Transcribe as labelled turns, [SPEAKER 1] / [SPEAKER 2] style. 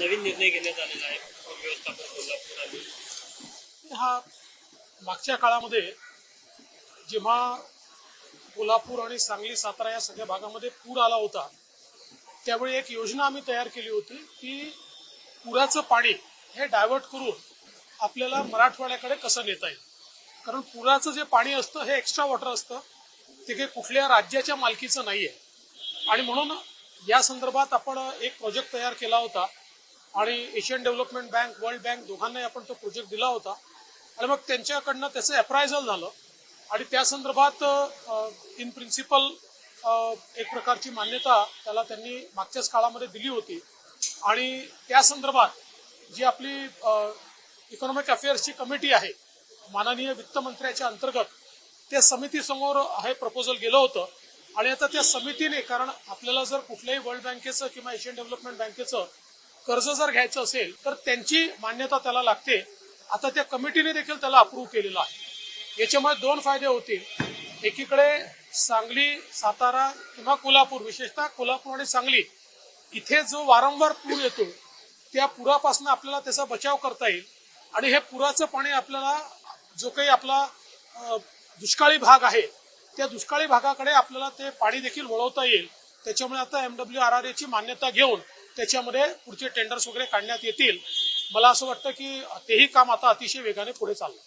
[SPEAKER 1] नवीन निर्णय घेण्यात आलेला आहे. पूर व्यवस्थापन कोल्हापूर आणि
[SPEAKER 2] हा मागच्या काळामध्ये जेव्हा कोल्हापूर आणि सांगली सातारा या सगळ्या भागामध्ये पूर आला होता त्यावेळी एक योजना आम्ही तयार केली होती की पुराचं पाणी हे डायव्हर्ट करून आपल्याला मराठवाड्याकडे कसं नेता येईल. कारण पुराचं जे पाणी असतं हे एक्स्ट्रा वॉटर असतं ते काही कुठल्या राज्याच्या मालकीचं नाही आहे आणि म्हणून या संदर्भात आपण एक प्रोजेक्ट तयार केला होता आणि Asian Development Bank World Bank दोघांनाही आपण तो प्रोजेक्ट दिला होता. आणि मग त्यांच्याकडनं त्याचं अप्रायझल झालं. आणि त्या संदर्भात इन प्रिन्सिपल एक प्रकारची मान्यता त्याला त्यांनी मागच्याच काळामध्ये दिली होती. आणि त्या संदर्भात जी आपली इकॉनॉमिक अफेअर्सची कमिटी आहे माननीय वित्तमंत्र्याच्या अंतर्गत त्या समितीसमोर हे प्रपोजल गेलं होतं. आणि आता त्या समितीने कारण आपल्याला जर कुठल्याही वर्ल्ड बँकेचं किंवा एशियन डेव्हलपमेंट बँकेचं कर्ज जर घ्यायचं असेल तर त्यांची मान्यता त्याला लागते. आता त्या कमिटीने देखील त्याला अप्रूव्ह केलेलं आहे. याच्यामुळे दोन फायदे होतील. एकीकडे सांगली सातारा किंवा कोल्हापूर विशेषतः कोल्हापूर आणि सांगली इथे जो वारंवार पूर येतो त्या पुरापासून आपल्याला त्याचा बचाव करता येईल. आणि हे पुराचं पाणी आपल्याला जो काही आपला दुष्काळी भाग आहे त्या दुष्काळी भागाकडे आपल्याला ते पाणी देखील वळवता येईल. त्याच्यामुळे आता एमडब्ल्यू आर आर एची मान्यता घेऊन त्याच्यामध्ये पुढचे टेंडर्स वगैरे काढण्यात येतील. मला असं वाटतं की तेही काम आता अतिशय वेगाने पुढे चाललं